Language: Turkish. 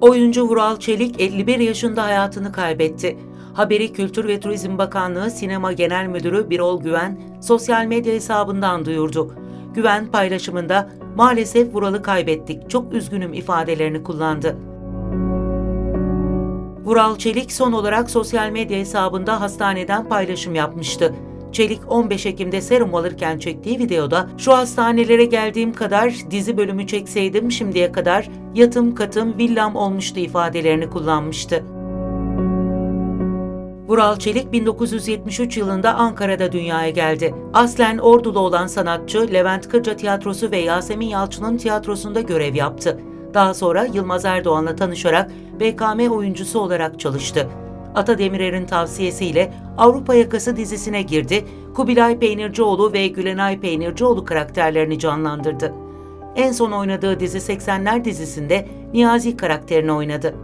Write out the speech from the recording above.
Oyuncu Vural Çelik 51 yaşında hayatını kaybetti. Haberi Kültür ve Turizm Bakanlığı Sinema Genel Müdürü Birol Güven sosyal medya hesabından duyurdu. Güven paylaşımında maalesef Vural'ı kaybettik, çok üzgünüm ifadelerini kullandı. Vural Çelik son olarak sosyal medya hesabında hastaneden paylaşım yapmıştı. Çelik 15 Ekim'de serum alırken çektiği videoda şu hastanelere geldiğim kadar dizi bölümü çekseydim şimdiye kadar yatım katım villam olmuştu ifadelerini kullanmıştı. Vural Çelik 1973 yılında Ankara'da dünyaya geldi. Aslen Ordulu olan sanatçı Levent Kırca Tiyatrosu ve Yasemin Yalçın'ın tiyatrosunda görev yaptı. Daha sonra Yılmaz Erdoğan'la tanışarak BKM oyuncusu olarak çalıştı. Ata Demirer'in tavsiyesiyle Avrupa Yakası dizisine girdi, Kubilay Peynircioğlu ve Gülenay Peynircioğlu karakterlerini canlandırdı. En son oynadığı dizi 80'ler dizisinde Niyazi karakterini oynadı.